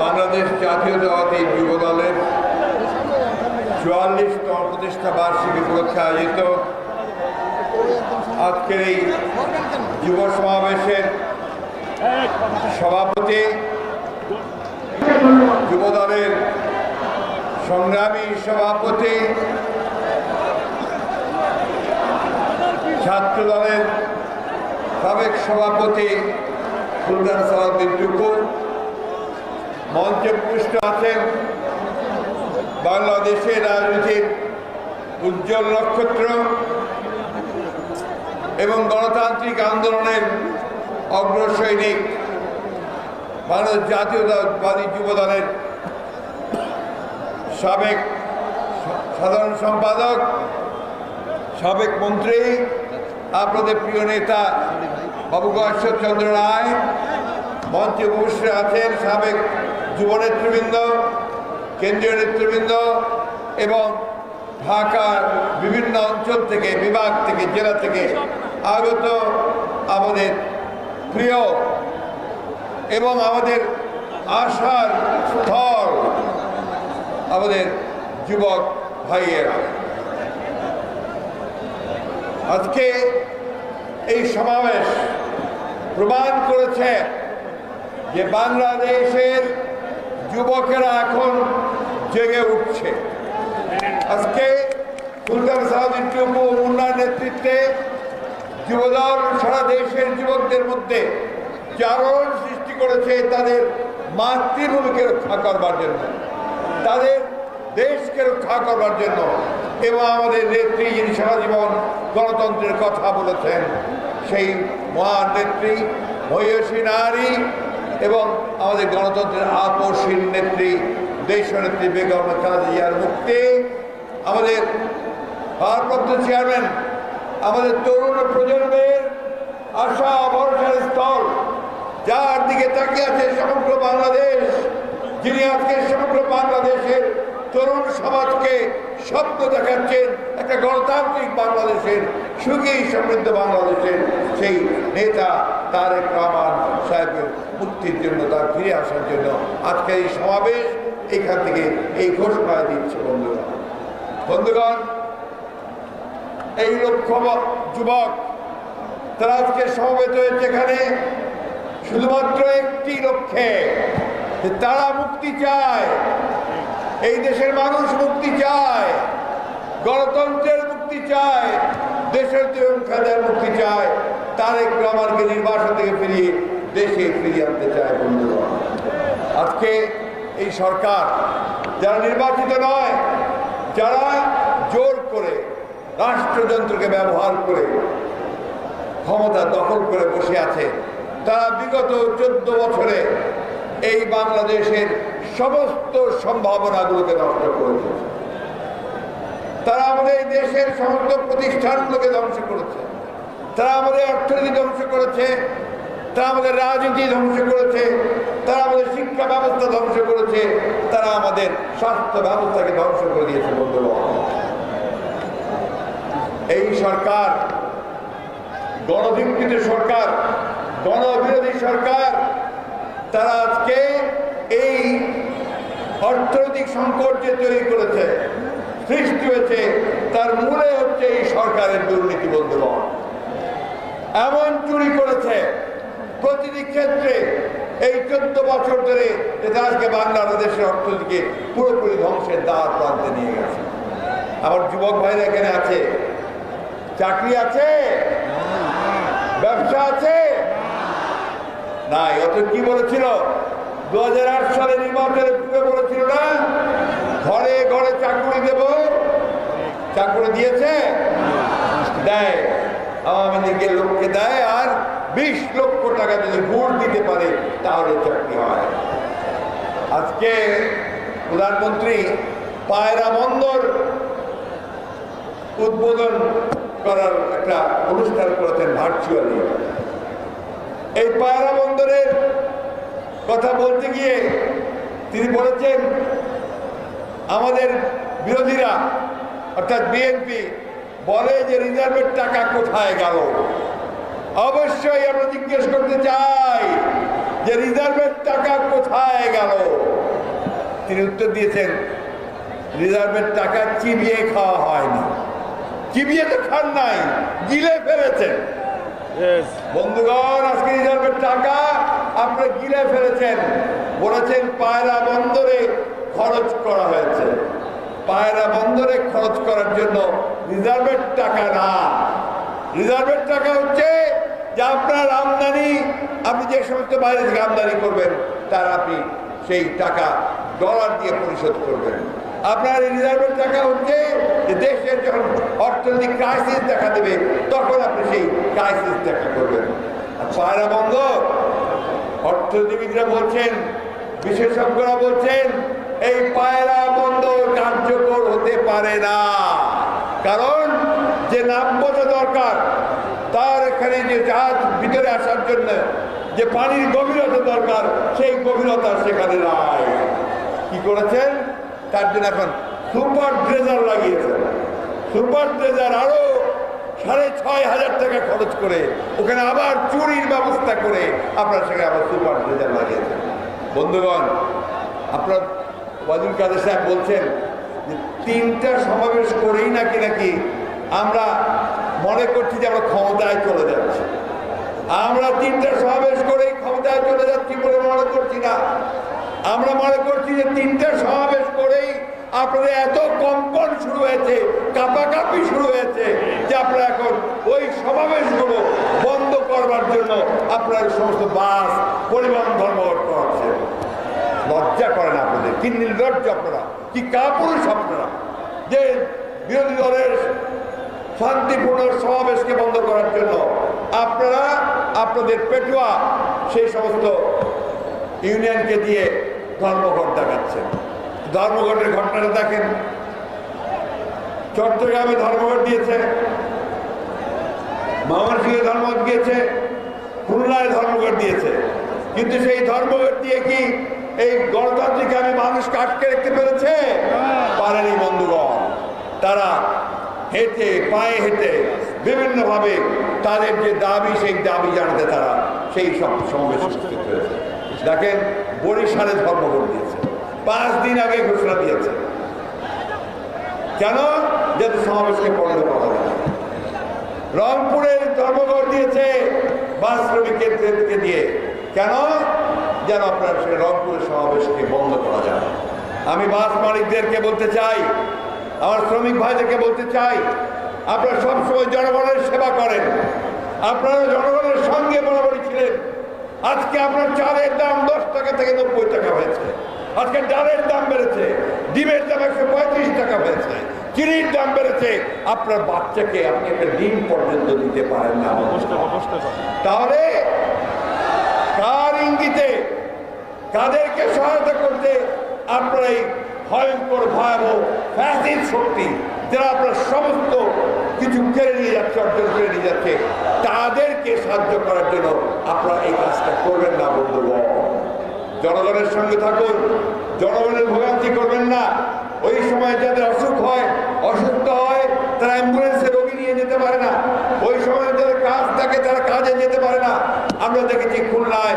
বাংলাদেশ জাতীয়তাবাদী যুব দলের চুয়াল্লিশতম প্রতিষ্ঠা বার্ষিকী উপলক্ষে আয়োজিত আজকের এই যুব সমাবেশের সভাপতি যুব দলের সংগ্রামী সভাপতি ছাত্র দলের সাবেক সভাপতি সুলতান সালাউদ্দিন টুকু। মঞ্চে পুষ্ট আছেন বাংলাদেশের রাজনীতির উজ্জ্বল নক্ষত্র এবং গণতান্ত্রিক আন্দোলনের অগ্রসৈনিক বাংলাদেশ জাতীয়তাবাদী যুব দলের সাবেক সাধারণ সম্পাদক, সাবেক মন্ত্রী আপনাদের প্রিয় নেতা বাবু চন্দ্র রায় মঞ্চে বসে আছেন সাবেক যুব নেতৃবৃন্দ, কেন্দ্রীয় নেতৃবৃন্দ এবং ঢাকার বিভিন্ন অঞ্চল থেকে, বিভাগ থেকে, জেলা থেকে আগত আমাদের প্রিয় এবং আমাদের আশার স্থল আমাদের যুবক ভাইয়েরা। আজকে এই সমাবেশ প্রমাণ করেছে যে বাংলাদেশের যুবকেরা এখন জেগে উঠছে। আজকে সুলতান সাহাদিন টুকু মুন্নার নেতৃত্বে যুবদল সারা দেশের যুবকদের মধ্যে চারণ সৃষ্টি করেছে তাদের মাতৃভূমিকে রক্ষা করবার জন্য, তাদের দেশকে রক্ষা করবার জন্য। এবং আমাদের নেত্রী যিনি সারা জীবন গণতন্ত্রের কথা বলেছেন, সেই মহান নেত্রী, মহিষী নারী এবং আমাদের গণতন্ত্রের আপসীন নেত্রী, দেশনেত্রী বেগম খালেদা জিয়ার মুক্তি, আমাদের ভারপ্রাপ্ত চেয়ারম্যান, আমাদের তরুণ প্রজন্মের আশা, ভরসার স্থল, যার দিকে তাকিয়ে আছে সমগ্র বাংলাদেশ, যিনি আজকে সমগ্র বাংলাদেশের তরুণ সমাজকে স্বপ্ন দেখাচ্ছেন একটা গণতান্ত্রিক বাংলাদেশের, সুখী সমৃদ্ধ বাংলাদেশের সেই নেতা তারেক রহমান সাহেবের মুক্তির জন্য, তার ফিরে আসার জন্য আজকে এই সমাবেশ এখান থেকে এই ঘোষণা দিচ্ছে বন্ধুগণ। বন্ধুগণ, এই লক্ষ্য যুবক, তারা আজকে সমবেত হয়েছে এখানে শুধুমাত্র একটি লক্ষ্যে তারা মুক্তি চায়। এই দেশের মানুষ মুক্তি চায়, গণতন্ত্রের মুক্তি চায়, দেশের খাদের মুক্তি চায় তারেক রহমানকে নির্বাসন থেকে ফিরিয়ে দেশে ফিরিয়ে আনতে চায় বন্ধুগণ আজকে এই সরকার যারা নির্বাচিত নয়, যারা জোর করে রাষ্ট্রযন্ত্রকে ব্যবহার করে ক্ষমতা দখল করে বসে আছে, তারা বিগত চোদ্দ বছরে এই বাংলাদেশের সমস্ত সম্ভাবনাগুলোকে নষ্ট করেছে তারা আমাদের এই দেশের সমস্ত প্রতিষ্ঠানগুলোকে ধ্বংস করেছে। তারা আমাদের অর্থনীতি ধ্বংস করেছে। তারা আমাদের রাজনীতি ধ্বংস করেছে। তারা আমাদের শিক্ষা ব্যবস্থা ধ্বংস করেছে। তারা আমাদের স্বাস্থ্য ব্যবস্থাকে ধ্বংস করে দিয়েছে বন্ধুগণ এই সরকার, গণভিত্তিত সরকার, গণবিরোধী সরকার তারা আজকে এই অর্থনৈতিক সংকট যে তৈরি করেছে, সৃষ্টি হয়েছে, তার মূলে হচ্ছে এই সরকারের দুর্নীতি বন্ধুগণ এমন চুরি করেছে প্রতিটি ক্ষেত্রে এই চোদ্দ বছর ধরে এটা আজকে বাংলাদেশের অর্থনীতিকে পুরোপুরি ধ্বংসের দ্বার প্রান্তে নিয়ে গেছে। আমার যুবক ভাইরা এখানে আছে। চাকরি আছে? ব্যবসা আছে? নাই, অত কি বলেছিল? দু হাজার আট সালে নির্বাচনের পূর্বে বলেছিল না? ঘরে ঘরে চাকরি দেব। চাকরি দিয়েছে? দেয়। আওয়ামী লীগের লোককে দেয় আর বিশ লক্ষ টাকা যদি ভোট দিতে পারে, তাহলে চাকরি হয়। আজকে প্রধানমন্ত্রী পায়রা বন্দর উদ্বোধন করার একটা অনুষ্ঠান করেছেন ভার্চুয়ালি। এই পায়রা বন্দরের কথা বলতে গিয়ে তিনি বলেছেন, আমাদের বিরোধীরা, অর্থাৎ বিএনপি বলে যে রিজার্ভের টাকা কোথায় গেল। অবশ্যই আমরা জিজ্ঞেস করতে চাই যে রিজার্ভের টাকা কোথায় গেল। তিনি উত্তর দিয়েছেন, রিজার্ভের টাকা চিবিয়ে খাওয়া হয়নি। চিবিয়ে তো খান নাই, গিলে ফেলেছেন। বন্ধুগণ, আজকে রিজার্ভের টাকা আপনারা গিলে ফেলেছেন। বলেছেন পায়রা বন্দরে খরচ করা হয়েছে। পায়রা বন্দরে খরচ করার জন্য রিজার্ভের টাকা না। রিজার্ভের টাকা হচ্ছে যে আপনার আমদানি, আপনি যে সমস্ত বাইরে থেকে আমদানি করবেন, তার আপনি সেই টাকা ডলার দিয়ে পরিশোধ করবেন। আপনার এই রিজার্ভের টাকা হচ্ছে যে দেশের যখন অর্থনৈতিক ক্রাইসিস দেখা দেবে, তখন আপনি সেই ক্রাইসিস দেখা করবেন। আর পায়রা বন্ধ, অর্থনীতিবিদরা বলছেন, বিশেষজ্ঞরা বলছেন, এই পায়রা বন্দর কার্যকর হতে পারে না। কারণ যে নাব্যতা দরকার, তার এখানে যে জাহাজ ভিতরে আসার জন্য যে পানির গভীরতা দরকার, সেই গভীরতা সেখানে নাই। কি করেছেন? তার জন্য এখন সুপার ড্রেজার লাগিয়েছেন সুপার ড্রেজার আরও সাড়ে ছয় হাজার টাকা খরচ করে ওখানে আবার চুরির ব্যবস্থা করে আপনার সেখানে আবার সুপার ড্রেজার লাগিয়েছেন। বন্ধুগণ, আপনার ওয়াজুল কাদের সাহেব বলছেন যে তিনটা সমাবেশ করেই নাকি নাকি আমরা মনে করছি যে আমরা ক্ষমতায় চলে যাচ্ছি। আমরা তিনটা সমাবেশ করেই ক্ষমতায় চলে যাচ্ছি বলে মনে করছি না। আমরা মনে করছি যে তিনটা সমাবেশ করেই আপনাদের এত কম্পন শুরু হয়েছে, কাপাকাপি শুরু হয়েছে যে আপনারা এখন ওই সমাবেশগুলো বন্ধ করবার জন্য আপনার সমস্ত বাস, পরিবহন ধর্মঘট করাচ্ছেন লজ্জা করেন আপনাদের, কি নির্লজ্জ আপনারা, কি কাপুরুষ আপনারা। যে বিরোধী দলের শান্তিপূর্ণ সমাবেশকে বন্ধ করার জন্য আপনারা, আপনাদের পেটুয়া সেই সমস্ত ইউনিয়নকে দিয়ে ধর্মঘট দেখাচ্ছেন। ধর্মঘটের ঘটনাটা দেখেন। চট্টগ্রামে ধর্মঘট দিয়েছে। ময়মনসিংহে ধর্মঘট দিয়েছে। খুলনায় ধর্মঘট দিয়েছে। কিন্তু সেই ধর্মঘট দিয়ে কি এই গণতান্ত্রিক আমি মানুষকে আটকে রাখতে পেরেছে? পারেনি বন্ধুগণ। তারা হেঁটে, পায়ে হেঁটে বিভিন্নভাবে তাদের যে দাবি, সেই দাবি জানাতে তারা সেই সব সমাবেশ দেখেন বরিশালে ধর্মঘট দিয়েছে। পাঁচ দিন আগে ঘোষণা দিয়েছে। কেন? যাতে সমাবেশকে বন্ধ করা যায় রংপুরের ধর্মঘট দিয়েছে বাস শ্রমিককে দিয়ে। কেন? যেন আপনার সে রংপুরের সমাবেশকে বন্ধ করা যায়। আমি বাস মালিকদেরকে বলতে চাই, আমার শ্রমিক ভাইদেরকে বলতে চাই, আপনারা সবসময় জনগণের সেবা করেন। আপনারা জনগণের সঙ্গে বরাবরই ছিলেন। আজকে আপনার চালের দাম দশ টাকা থেকে নব্বই টাকা হয়েছে। আজকে ডালের দাম বেড়েছে ডিমের দাম একশো পঁয়ত্রিশ টাকা হয়েছে চিনির দাম বেড়েছে। আপনার বাচ্চাকে আপনি একটা ডিম পর্যন্ত দিতে পারেন না। তাহলে কার ইঙ্গিতে কাদেরকে সহায়তা করতে আপনার এই ভয়ঙ্কর ভয়াবহ ফ্যাসিড শক্তি যারা আপনার সমস্ত কিছু কেড়ে নিয়ে যাচ্ছে, অর্জন করে নিয়ে যাচ্ছে, তাদেরকে সাহায্য করার জন্য আপনারা এই কাজটা করবেন না, বন্ধুগণ। জনগণের সঙ্গে থাকুন, জনগণের ভোগান্তি করবেন না। ওই সময় যাদের অসুখ হয়, অসুস্থ হয়, তারা অ্যাম্বুলেন্সে রোগী নিয়ে যেতে পারে না। ওই সময় যাদের কাজ থাকে, তারা কাজে যেতে পারে না। আমরা দেখেছি খুলনায়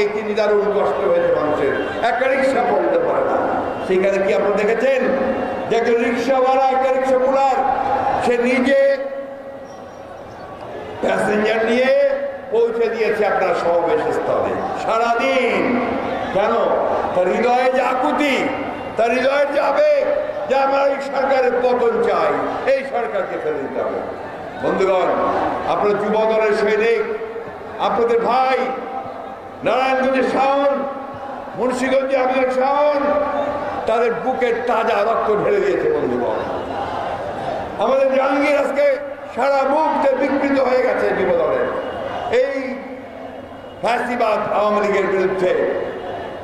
এই তিনি দারুণ কষ্ট হয়েছে মানুষের। একটা রিক্সা পড়তে পারে না। সেখানে কি আপনারা দেখেছেন? যে একজন রিক্সাওয়ালা, একটা রিক্সা কুলার সে নিজে প্যাসেঞ্জার নিয়ে পৌঁছে দিয়েছে আপনার সমাবেশ স্থলে সারাদিন। কেন? তার হৃদয়ে যে আকুতি, তার হৃদয়ের যে আবেগ যে আমার এই সরকারের পতন চাই, এই সরকারকে ফেলে দিতে হবে। বন্ধুগণ, আপনার যুব দলের সৈনিক, আপনাদের ভাই, নারায়ণগঞ্জের শাওন মুন্সীগঞ্জে আমাদের শাওন তাদের বুকের তাজা রক্ত ঢেলে দিয়েছে, বন্ধুগণ। আমাদের জাহাঙ্গীর আজকে সারা মুখতে বিকৃত হয়ে গেছে যুবদলের এই ফ্যাসিবাদ আওয়ামী লীগের বিরুদ্ধে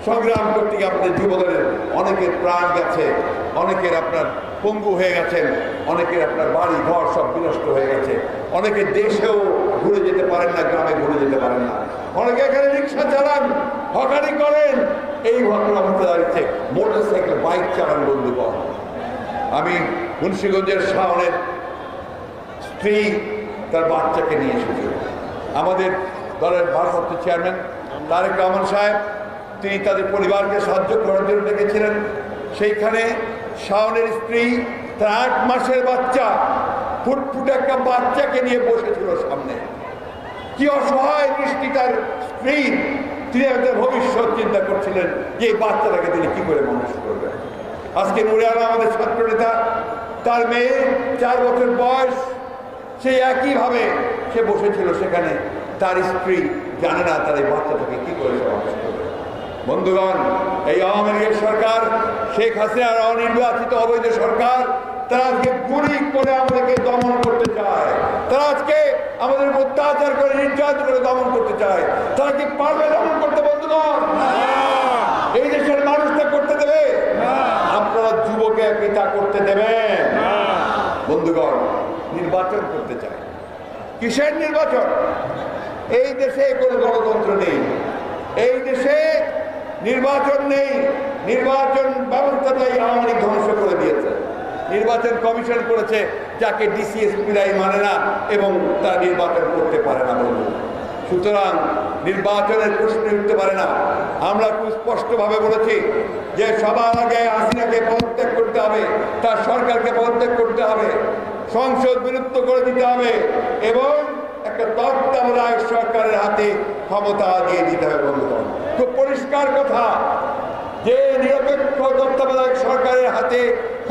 সংগ্রাম করতে গিয়ে আপনাদের যুবদলের অনেকের প্রাণ গেছে, অনেকের আপনার পঙ্গু হয়ে গেছেন, অনেকের আপনার বাড়ি ঘর সব বিনষ্ট হয়ে গেছে, অনেকে দেশেও ঘুরে যেতে পারেন না, গ্রামে ঘুরে যেতে পারেন না। অনেকে এখানে রিক্সা চালান, হকারি করেন এই ঘটনা হতে দাঁড়িয়েছে মোটর সাইকেল বাইক চালান বন্ধুগণ আমি মুন্সীগঞ্জের শাওনের স্ত্রী, তার বাচ্চাকে নিয়ে এসেছিল আমাদের দলের ভারপ্রাপ্ত চেয়ারম্যান তারেক রহমান সাহেব, তিনি তাদের পরিবারকে সাহায্য করার জন্য ডেকেছিলেন। সেইখানে শাওনের স্ত্রী, তার আট মাসের বাচ্চা, ফুটফুটে একটা বাচ্চাকে নিয়ে বসেছিল সামনে। কি অসহায় দৃষ্টি তার স্ত্রী তিনি একটা ভবিষ্যৎ চিন্তা করছিলেন যে এই বাচ্চাটাকে তিনি কি করে মানুষ করবেন আজকে আলম আমাদের ছাত্র নেতা তার মেয়ে, চার বছর বয়স সেই একইভাবে সে বসেছিল সেখানে। তার স্ত্রী জানে না তার এই বাচ্চাটাকে কি করে সে মানুষ করবে। বন্ধুগণ, এই আওয়ামী লীগের সরকার, শেখ হাসিনার অনির্বাচিত অবৈধ সরকার তারা আজকে গুলি করে আমাদেরকে দমন করতে চায়। তারা আজকে আমাদের অত্যাচার করে নির্যাতন করে দমন করতে চায়। তারা কি পারবে দমন করতে বন্ধুগণ এই দেশের মানুষটা করতে দেবে? আপনারা যুবকে কি তা করতে দেবেন বন্ধুগণ নির্বাচন করতে চায়। কিসের নির্বাচন? এই দেশে কোনো গণতন্ত্র নেই। এই দেশে নির্বাচন নেই। নির্বাচন ব্যবস্থাটাই আওয়ামী ধ্বংস করে দিয়েছে। নির্বাচন কমিশন করেছে, যাকে ডিসিএসপিরাই মানে না এবং তারা নির্বাচন করতে পারে না বন্ধু সুতরাং নির্বাচনের প্রশ্ন উঠতে পারে না। আমরা খুব স্পষ্টভাবে বলেছি যে সবার আগে হাসিনাকে পদত্যাগ করতে হবে, তার সরকারকে পদত্যাগ করতে হবে, সংসদ বিলুপ্ত করে দিতে হবে এবং একটা তত্ত্বাবধায়ক সরকারের হাতে ক্ষমতা দিয়ে দিতে হবে বন্ধুগণ। খুব পরিষ্কার কথা, যে নিরপেক্ষ তত্ত্বাবধায়ক সরকারের হাতে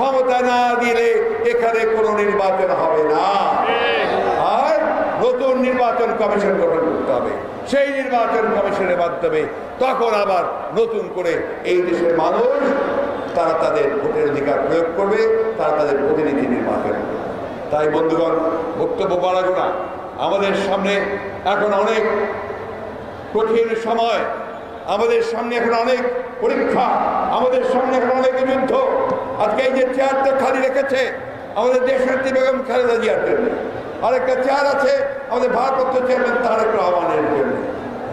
ক্ষমতা না দিলে এখানে কোনো নির্বাচন হবে না। আর নতুন নির্বাচন কমিশন গঠন করতে হবে। সেই নির্বাচন কমিশনের মাধ্যমে তখন আবার নতুন করে এই দেশের মানুষ, তারা তাদের ভোটের অধিকার প্রয়োগ করবে, তারা তাদের প্রতিনিধি নির্বাচন করবে। তাই বন্ধুগণ, বক্তব্য বাড়াবো না। আমাদের সামনে এখন অনেক কঠিন সময়। আমাদের সামনে এখন অনেক পরীক্ষা। আমাদের সামনে এখন অনেক যুদ্ধ। আজকে এই যে চেয়ারটা খালি রেখেছে, আমাদের দেশনেত্রী বেগম খালেদা জিয়ার জন্য। আরেকটা চেয়ার আছে, আমাদের ভারপ্রাপ্ত চেয়ারম্যান তারেক রহমানের জন্য।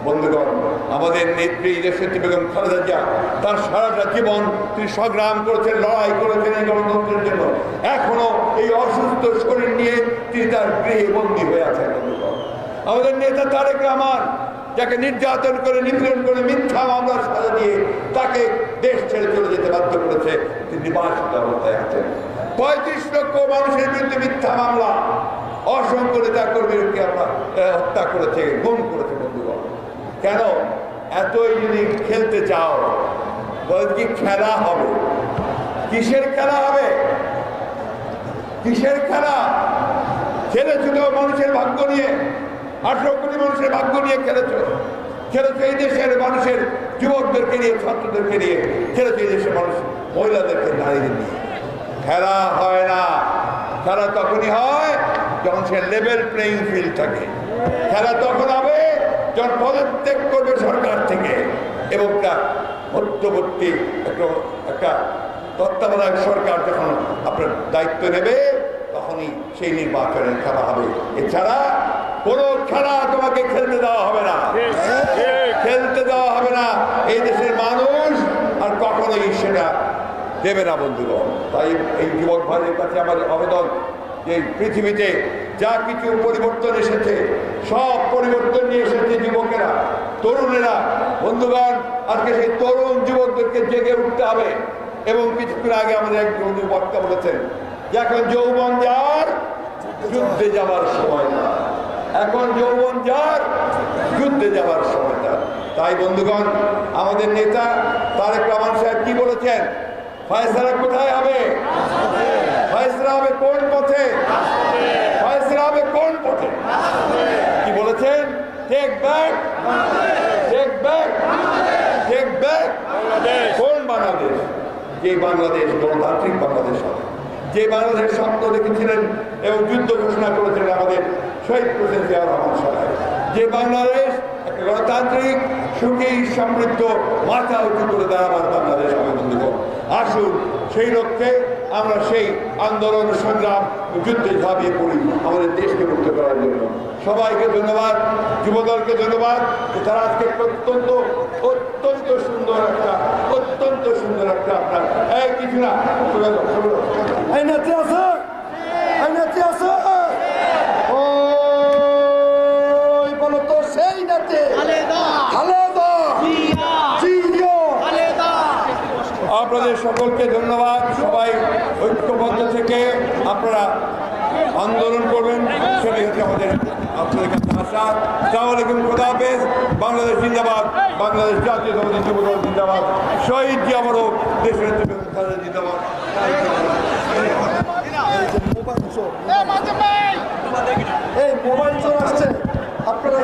বন্ধুগণ, আমাদের নেত্রী দেশনেত্রী বেগম খালেদা জিয়া, তার সারাটা জীবন তিনি সংগ্রাম করেছেন, লড়াই করেছেন এই গণতন্ত্রের জন্য। এখনও এই অসুস্থ শরীর নিয়ে তিনি তার গৃহে বন্দী হয়ে আছেন, বন্ধুগণ। আমাদের নেতা তারেক রহমান যাকে নির্যাতন করে, নিপীড়ন করে, মিথ্যা মামলার সাজা দিয়ে তাকে দেশ ছেড়ে চলে যেতে বাধ্য করেছে তিনি নির্বাসিত অবস্থায় আছেন। পঁয়ত্রিশ লক্ষ মানুষের বিরুদ্ধে মিথ্যা মামলা। অসংখ্য নেতা কর্মীকে আমরা হত্যা করেছে, গুম করেছে বন্ধুগণ। কেন? এতই যদি খেলতে চাও কি খেলা হবে? কিসের খেলা হবে? কিসের খেলা? খেলেছিল মানুষের ভাগ্য নিয়ে। আঠারো কোটি মানুষের ভাগ্য নিয়ে খেলেছ। খেলেছে এই দেশের মানুষের যুবকদেরকে নিয়ে, ছাত্রদেরকে নিয়ে, খেলেছে এই দেশের মানুষ মহিলাদেরকে, নারীদের নিয়ে। খেলা হয় না। খেলা তখনই হয় যখন সে লেভেল প্লেইং ফিল্ড থাকে। খেলা তখন হবে যখন পদত্যাগ করবে সরকার থেকে। এবং তার মধ্যবর্তী একটা একটা তত্ত্বাবধায়ক সরকার যখন আপনার দায়িত্ব নেবে, তখনই সেই নির্বাচনের খেলা হবে। এছাড়া কোনো খেলা তোমাকে খেলতে দেওয়া হবে না। খেলতে দেওয়া হবে না। এই দেশের মানুষ আর কখনোই সেটা দেবে না বন্ধুগণ। তাই এই যুবক ভাইয়ের কাছে আমার আবেদন যে পৃথিবীতে যা কিছু পরিবর্তন এসেছে সব পরিবর্তন নিয়ে এসেছে যুবকেরা তরুণেরা। বন্ধুগণ আজকে সেই তরুণ যুবকদেরকে জেগে উঠতে হবে এবং কিছুক্ষণ আগে আমাদের এক বন্ধু বক্তা বলেছেন যে এখন যৌবন যার যুদ্ধে যাওয়ার সময় না। এখন যৌবন যার, যুদ্ধে যাওয়ার সময় তাই বন্ধুগণ, আমাদের নেতা তারেক রহমান সাহেব কি বলেছেন? ফয়সলা কোথায় হবে? ফয়সলা হবে কোন পথে? ফয়সলা হবে কোন পথে? কি বলেছেন? Take back take back take back কোন বাংলাদেশ? যে বাংলাদেশ, গণতান্ত্রিক বাংলাদেশ হবে। যে বাংলাদেশ স্বপ্ন দেখেছিলেন এবং যুদ্ধ ঘোষণা করেছিলেন আমাদের শহীদ জিয়া রহমান সাহেব যে বাংলাদেশ একটা গণতান্ত্রিক সুখী, সমৃদ্ধ, মাথা উঁচু করে দাঁড়াবার বাংলাদেশ আসুন, সেই লক্ষ্যে আমরা সেই আন্দোলন, সংগ্রাম যুদ্ধে ঝাঁপিয়ে পড়ি, আমাদের দেশকে মুক্ত করার জন্য। সবাইকে ধন্যবাদ, যুবদলকে ধন্যবাদ তারা আজকে অত্যন্ত অত্যন্ত সুন্দর একটা, অত্যন্ত সুন্দর একটা আপনার এই, কিছু না আপনাদের সকলকে ধন্যবাদ। সবাই ঐক্যবদ্ধ থেকে আপনারা আন্দোলন করবেন সেটাই হচ্ছে আমাদের আপনাদের কাছে আশা। সালামালাইকুম খোদাফেজ বাংলাদেশ জিন্দাবাদ বাংলাদেশ জাতীয় সমাজের যুব দল জিন্দাবাদ। শহীদ জিয়াবারও দেশের জিন্দাবাদ। মোবাইল চোর আসছে আপনারা